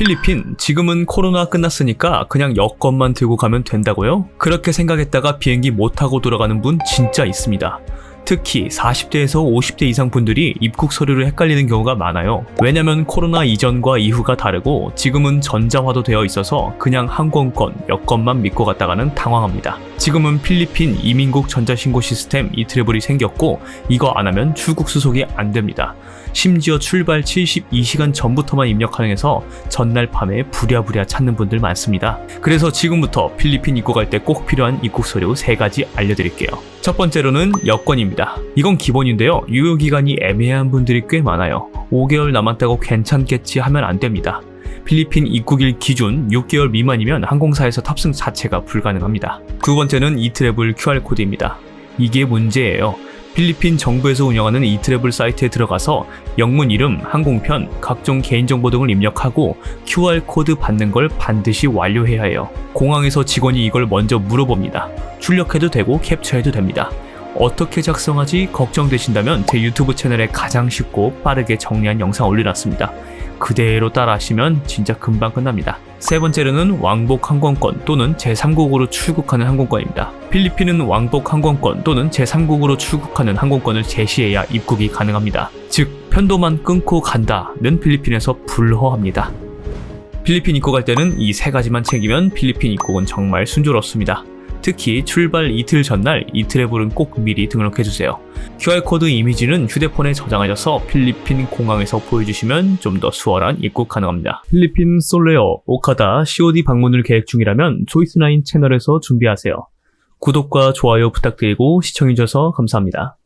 필리핀, 지금은 코로나 끝났으니까 그냥 여권만 들고 가면 된다고요? 그렇게 생각했다가 비행기 못 타고 돌아가는 분 진짜 있습니다. 특히 40대에서 50대 이상 분들이 입국 서류를 헷갈리는 경우가 많아요. 왜냐면 코로나 이전과 이후가 다르고 지금은 전자화도 되어 있어서 그냥 항공권, 여권만 믿고 갔다가는 당황합니다. 지금은 필리핀 이민국 전자신고 시스템 이트래블이 생겼고 이거 안 하면 출국 수속이 안 됩니다. 심지어 출발 72시간 전부터만 입력 가능해서 전날 밤에 부랴부랴 찾는 분들 많습니다. 그래서 지금부터 필리핀 입국할 때 꼭 필요한 입국 서류 3가지 알려드릴게요. 첫 번째로는 여권입니다. 이건 기본인데요. 유효기간이 애매한 분들이 꽤 많아요. 5개월 남았다고 괜찮겠지 하면 안 됩니다. 필리핀 입국일 기준 6개월 미만이면 항공사에서 탑승 자체가 불가능합니다. 두 번째는 이트래블 QR코드입니다. 이게 문제예요. 필리핀 정부에서 운영하는 이트래블 사이트에 들어가서 영문 이름, 항공편, 각종 개인정보 등을 입력하고 QR코드 받는 걸 반드시 완료해야 해요. 공항에서 직원이 이걸 먼저 물어봅니다. 출력해도 되고 캡처해도 됩니다. 어떻게 작성하지 걱정되신다면 제 유튜브 채널에 가장 쉽고 빠르게 정리한 영상 올려놨습니다. 그대로 따라하시면 진짜 금방 끝납니다. 세 번째로는 왕복 항공권 또는 제3국으로 출국하는 항공권입니다. 필리핀은 왕복 항공권 또는 제3국으로 출국하는 항공권을 제시해야 입국이 가능합니다. 즉, 편도만 끊고 간다는 필리핀에서 불허합니다. 필리핀 입국할 때는 이 세 가지만 챙기면 필리핀 입국은 정말 순조롭습니다. 특히 출발 이틀 전날 이트래블은 꼭 미리 등록해주세요. QR코드 이미지는 휴대폰에 저장하셔서 필리핀 공항에서 보여주시면 좀 더 수월한 입국 가능합니다. 필리핀 솔레어, 오카다, COD 방문을 계획 중이라면 조이스나인 채널에서 준비하세요. 구독과 좋아요 부탁드리고 시청해주셔서 감사합니다.